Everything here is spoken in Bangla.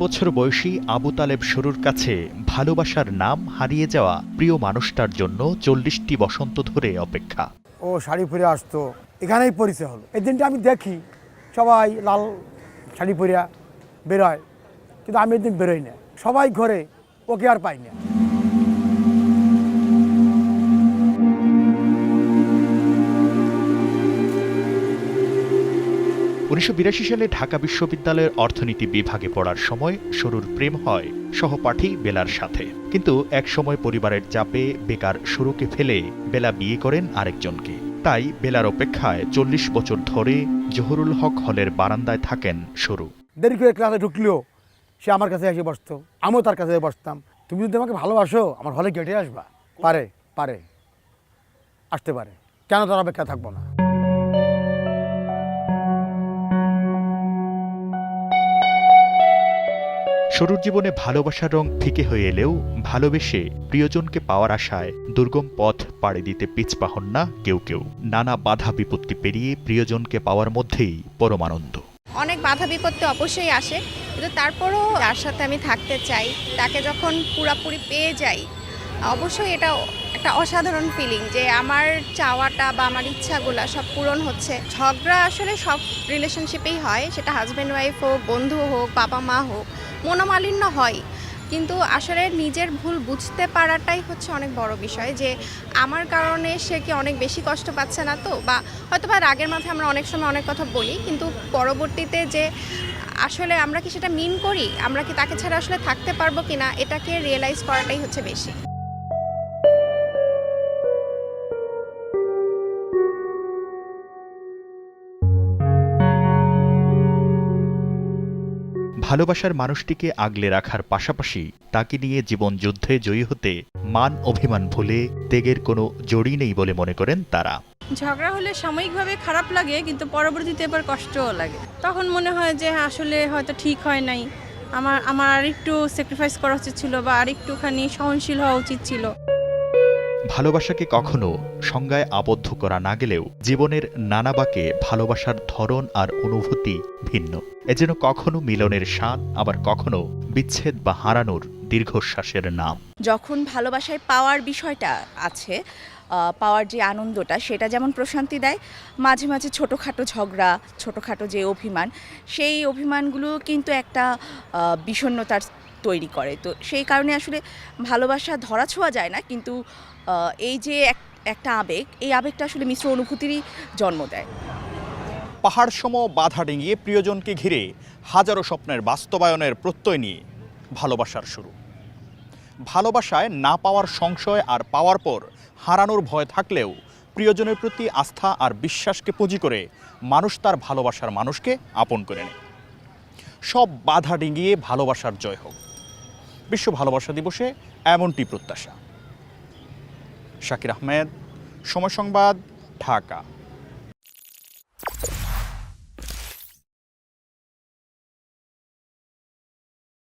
বছর বয়সী আবু তালেব শুরুর কাছে ভালোবাসার নাম হারিয়ে যাওয়া প্রিয় মানুষটার জন্য চল্লিশটি বসন্ত ধরে অপেক্ষা। ও শাড়ি পরে আসতো, এখানেই পরিচয় হলো। এই দিনটা আমি দেখি, সবাই লাল শাড়ি পরিয়া বেরোয়, কিন্তু আমি এদিন বেরোই না। সবাই ঘরে, ওকে আর পাই না। উনিশশো বিরাশি সালে ঢাকা বিশ্ববিদ্যালয়ের অর্থনীতি বিভাগে পড়ার সময় শুরুর প্রেম হয় সহপাঠী বেলার সাথে। কিন্তু এক সময় পরিবারের চাপে বেকার শুরুকে ফেলে বেলা বিয়ে করেন আরেকজনকে। তাই বেলার অপেক্ষায় চল্লিশ বছর ধরে জহুরুল হক হলের বারান্দায় থাকেন শুরু দেরি করে ক্লাসে ঢুকলেও সে আমার কাছে এসে বসতো। আমিও তার কাছে বসতাম। তুমি যদি আমাকে ভালোবাসো, আমার হলে গেটে আসবা। পারে পারে। আসতে পারে। কেন তার অপেক্ষা থাকব না? শুরুর জীবনে ভালোবাসার রং ফিকে হয়ে এলেও ভালোবেসে প্রিয়জনকে পাওয়ার আশায় দুর্গম পথ পাড়ি দিতে পিছপা হন না কেউ কেউ। নানা বাধা বিপত্তি পেরিয়ে প্রিয়জনকে পাওয়ার মধ্যেই পরমানন্দ অনেক বাধা বিপত্তি অবশ্যই আসে, কিন্তু তারপরও তার সাথে আমি থাকতে চাই, তাকে যখন পুরাপুরি পেয়ে যাই, অবশ্যই এটা একটা অসাধারণ ফিলিং যে আমার চাওয়াটা বা আমার ইচ্ছাগুলা সব পূরণ হচ্ছে। ঝগড়া আসলে সব রিলেশনশিপেই হয়, সেটা হাজব্যান্ড ওয়াইফ হোক, বন্ধু হোক বাবা মা হোক মনোমালিন্য হয়। কিন্তু আসলে নিজের ভুল বুঝতে পারাটাই হচ্ছে অনেক বড় বিষয় যে আমার কারণে সে কি অনেক বেশি কষ্ট পাচ্ছে না তো? বা হয়তো বা রাগের মাথায় আমরা অনেক সময় অনেক কথা বলি, কিন্তু পরবর্তীতে যে আসলে আমরা কি সেটা মিন করি? আমরা কি তাকে ছাড়া আসলে থাকতে পারব কিনা? এটাকে রিয়েলাইজ করাটাই হচ্ছে বেশি। ভালোবাসার মানুষটিকে আগলে রাখার পাশাপাশি তাকে নিয়ে জীবন যুদ্ধে জয়ী হতে মান অভিমান ভুলে ত্যাগের কোনো জড়ি নেই বলে মনে করেন তারা। ঝগড়া হলে সাময়িকভাবে খারাপ লাগে, কিন্তু পরবর্তীতে এবার কষ্টও লাগে। তখন মনে হয় যে আসলে হয়তো ঠিক হয় নাই। আমার আমার আরেকটু স্যাক্রিফাইস করা উচিত ছিল বা আরেকটুখানি সহনশীল হওয়া উচিত ছিল। ভালোবাসাকে কখনো সংজ্ঞায় আবদ্ধ করা না গেলেও জীবনের নানা বাকে ভালোবাসার ধরন আর অনুভূতি ভিন্ন। এ যেন কখনো মিলনের স্বাদ, আবার কখনো বিচ্ছেদ বা হারানোর দীর্ঘশ্বাসের নাম। যখন ভালোবাসায় পাওয়ার বিষয়টা আছে পাওয়ার যে আনন্দটা, সেটা যেমন প্রশান্তি দেয়, মাঝে মাঝে ছোটোখাটো ঝগড়া, ছোটোখাটো যে অভিমান, সেই অভিমানগুলো কিন্তু একটা বিষণ্ণতার তৈরি করে। তো সেই কারণে আসলে ভালোবাসা ধরা ছোঁয়া যায় না, কিন্তু এই যে এক- একটা আবেগ, এই আবেগটা আসলে মিশ্র অনুভূতিরই জন্ম দেয়। পাহাড়সম বাধা ডিঙিয়ে প্রিয়জনকে ঘিরে হাজারো স্বপ্নের বাস্তবায়নের প্রত্যয় নিয়ে ভালোবাসার শুরু। ভালোবাসায় না পাওয়ার সংশয় আর পাওয়ার পর হারানোর ভয় থাকলেও প্রিয়জনের প্রতি আস্থা আর বিশ্বাসকে পুঁজি করে মানুষ তার ভালোবাসার মানুষকে আপন করে নেয়। সব বাধা ডিঙিয়ে ভালোবাসার জয় হোক। বিশ্ব ভালোবাসা দিবসে এমনটি প্রত্যাশা। শাকির আহমেদ সময় সংবাদ ঢাকা।